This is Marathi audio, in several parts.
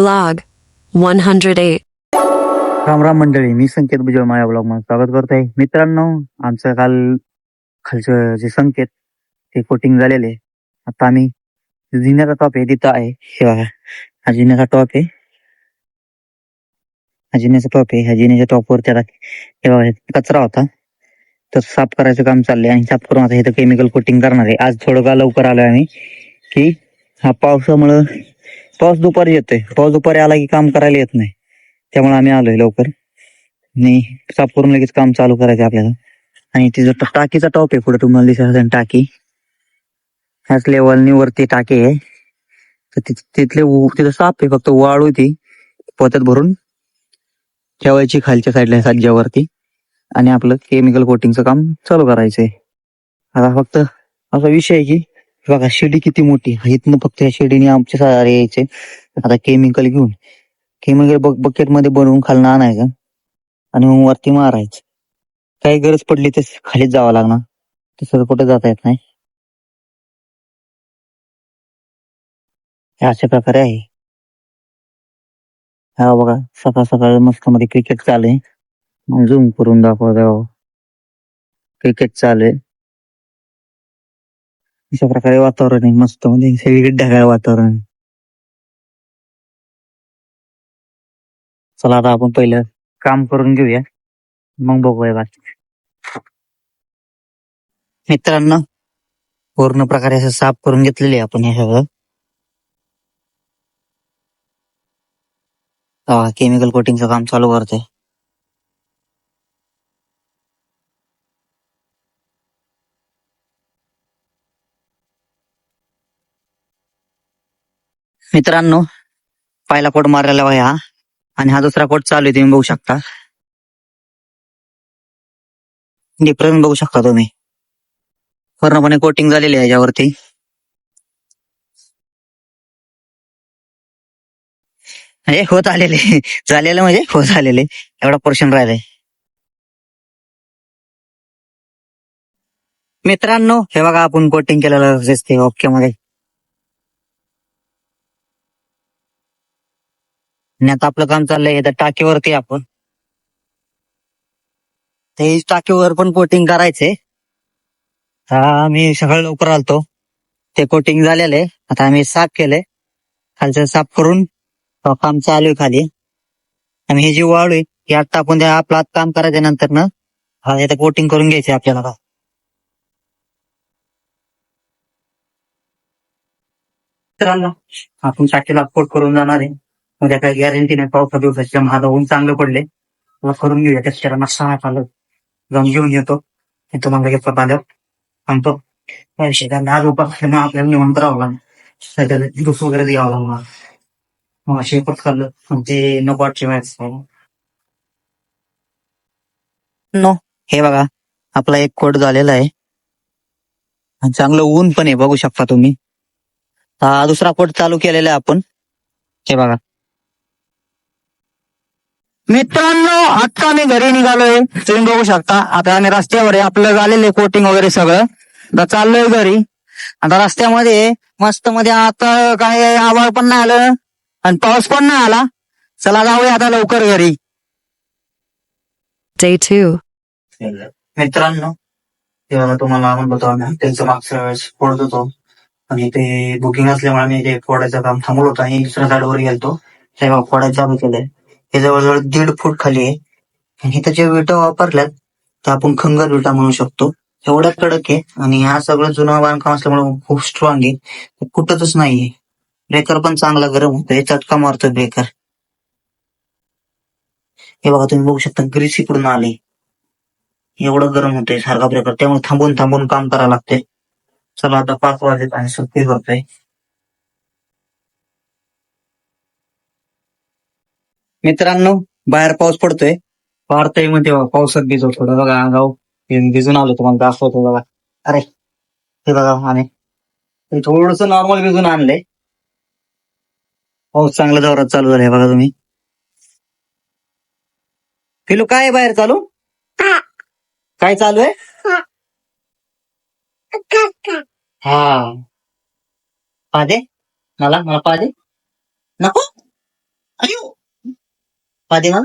Vlog 108. राम राम मंडळी मी संकेत भुजबळ माझ्या ब्लॉगमध्ये स्वागत करत आहे मित्रांनो आमचं काल खालचं जे संकेत ते कोटिंग झालेले आता आम्ही जिन्याचा टॉप आहे तिथं आहे. हे बघा हा जिन्याचा टॉप आहे. हा जिन्याचा टॉप आहे ह्या जिन्याच्या टॉपवर त्याला हे बघा कचरा होता. तर साफ करायचं काम चाललंय आणि साफ करून आता इथं केमिकल कोटिंग करणार आहे. आज थोडं का लवकर आलोय आम्ही की हा पावसामुळं पाऊस दुपारी येतोय. पाऊस दुपारी आला की काम करायला येत नाही. त्यामुळे आम्ही आलोय लवकर. आणि साफ करून लगेच काम चालू करायचं आपल्याला. आणि तिचं टाकीचा टॉप आहे पुढे तुम्हाला दिसत असेल टाकी. ह्याच लेवलनी वरती टाकी आहे. तर तिथले तिथं साफ आहे फक्त वाळू ती. पोत्यात भरून ठेवायची खालच्या साईडला साज्यावरती आणि आपलं केमिकल कोटिंगचं काम चालू करायचंय. आता फक्त असा विषय आहे की बघा शिडी किती मोठी. इथनं फक्त या शिडीने आमचे सारे यायचे. आता केमिकल घेऊन. केमिकल बकेटमध्ये बनवून खालनं आणायचं. आणि मग वरती मारायचं. काही गरज पडली तर खालीच जावं लागणार. तसं कुठे जाता येत नाही. हे अशा प्रकारे आहे. हा बघा सकाळ सकाळ मस्त मध्ये क्रिकेट चालू आहे. झूम करून दाखवतो क्रिकेट चालू आहे. अशा प्रकारे वातावरण आहे मस्त म्हणजे सगळीकडे ढगाळ वातावरण. आहे. चला आता आपण पहिलं काम करून घेऊया. मग बघूया बाकी. मित्रांनो पूर्ण प्रकारे असं साफ करून घेतलेले आहे आपण हे सगळं. केमिकल कोटिंगचं काम चालू करतोय. मित्रांनो पहिला कोट मारलेला बघा हा. आणि हा दुसरा कोट चालू आहे तुम्ही बघू शकता. डिफरन्स बघू शकता तुम्ही. पूर्णपणे कोटिंग झालेली आहे याच्यावरती. म्हणजे होत आलेले. झालेलं म्हणजे होत आलेले. एवढा पोर्शन राहिलाय. मित्रांनो हे बघा आपण कोटिंग केलेलं दिसते ओके मध्ये आणि आता आपलं काम चाललंय इथं टाकीवरती आपण. ते टाकीवर पण कोटिंग करायचंय. हा आम्ही सगळं लवकर आलतो. ते कोटिंग झालेले आता आम्ही साफ केलंय. खालचं साफ करून काम चालू आहे खाली. आणि हे जी वाळू आहे आता आपण आपलं आत काम करायच्या नंतर ना हा कोटिंग करून घ्यायचे आपल्याला का आपण टाकीला कोट करून जाणार आहे. मग काही गॅरंटी नाही पावसा दिवसाच्या माझा ऊन चांगलं पडले. तुला करून घेऊया त्याच्या सहा आलं जाऊन घेऊन येतो. हे तुम्हाला लगेच पता सांगतो त्या त्यांना आज उपास मग आपल्याला निवंत राहावं लागणार. ज्यूस वगैरे द्यावं लागणार. मग असे पण खाल्लं ते नको वाटचे मॅच नो हे बघा आपला एक कोट झालेला आहे. आणि चांगलं ऊन पण आहे बघू शकता तुम्ही. हा दुसरा कोट चालू केलेला आहे आपण. हे बघा. मित्रांनो आता आम्ही घरी निघालोय. तुम्ही बघू शकता आता आम्ही रस्त्यावर आहे. आपलं झालेलं कोटिंग वगैरे सगळं. आता चाललोय घरी. आता रस्त्यामध्ये मस्त मध्ये आता काय आवाळ पण नाही आलं आणि पाऊस पण नाही आला. चला जाऊया आता लवकर घरी. Day 2. मित्रांनो तेव्हा तुम्हाला म्हणतो आम्ही त्यांचं मागच्या वेळेस फोडत होतो. आणि ते बुकिंग असल्यामुळे आम्ही ते फोडायचं काम थांबवलं होतं. आणि दुसऱ्या साईडवर गेलतो. तेव्हा फोडायचं चालू केलंय. हे जवळजवळ दीड फूट खाली आहे आणि त्याच्या विटा वापरल्यात तर आपण खंगर विटा म्हणू शकतो. एवढ्या कडक आहे आणि हा सगळं जुनं बांधकाम असल्यामुळे खूप स्ट्रॉंग आहे. कुठतच नाहीये. ब्रेकर पण चांगला गरम होतोय. चटका मारतोय ब्रेकर हे बघा तुम्ही बघू शकता ग्रीस इकडून आले. एवढं गरम होतंय सारखा ब्रेकर त्यामुळे थांबून थांबून काम करावं लागतंय. चला आता पाच वाजेत आणि सुट्टी करतोय मित्रांनो बाहेर पाऊस पडतोय. वाढतंय म्हणते पावसात भिजव थोडं बघा अंगाव भिजून आलो तुम्हाला दाखवतो बघा. अरे हे बघा आणि थोडस नॉर्मल भिजून आणलंय. पाऊस चांगला जोरात चालू झालाय बघा तुम्ही. फिलू काय बाहेर चालू? काय चालू आहे? हा. पादे मला मला पादे नको? अयो! பாத்தீங்கன்னா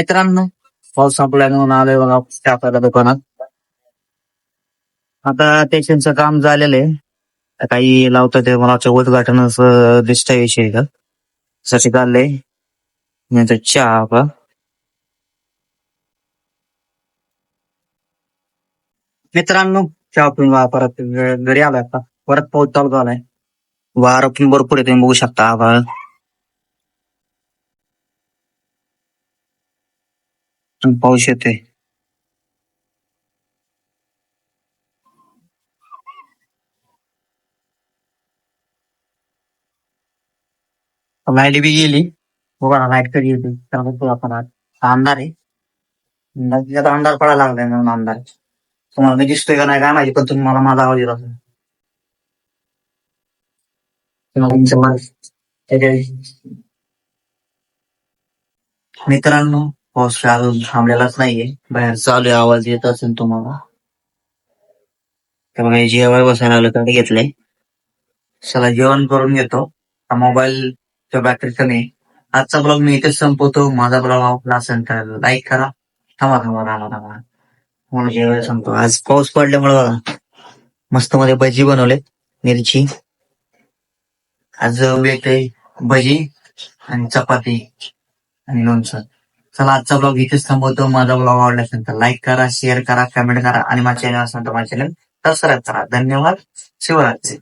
मित्रांनो पाऊस संपल्याने म्हणून आलोय बघा आपल्याला दुकानात. आता पेशंटचं काम झालेलं आहे. काही लावतात ते मला वाटतं उद्घाटनच दिसतंय विषय का साठी चाललंय नंतर चहा का मित्रांनो चहा पिऊन परत घरी आलाय आता. परत पाऊस चालू झालाय. वारं पण भरपूर आहे तुम्ही बघू शकता. आभाळ पण पाऊस येतोय. लाइट बी गेली. बघा ना लाइट कधी येते? त्याला बघतो आपण आज. अंधार आहे. नक्की आता अंधार पडायला लागलाय म्हणून अंधार तुम्हाला मी दिसतोय का नाही काय माहिती पण तुम्ही मला माझा आवाज येत असेल. मित्रांनो पाऊस अजून थांबलेलाच नाहीये. बाहेर चालू आहे आवाज येत असेल तुम्हाला. तर बघा जेवाय बसायला आलं तर घेतलंय चला जेवण करून घेतो. मोबाईल बॅटरी कमी आजचा ब्लॉग मी इथेच संपवतो. माझा ब्लॉग आवडला असेल तर लाईक करा. थांबा थांबा थांबा थांबा. म्हणून जेवायला सांगतो आज पाऊस पडल्यामुळे बघा मस्त मध्ये भजी बनवले मिरची. आज भेटते भजी आणि चपाती आणि लोणचं. चला आजचा ब्लॉग इथेच थांबवतो. माझा ब्लॉग आवडला असेल तर लाईक करा शेअर करा कमेंट करा आणि माझ्या चॅनल असेल तर माझ्या चॅनल सबस्क्राईब करा. धन्यवाद. शिवरात्री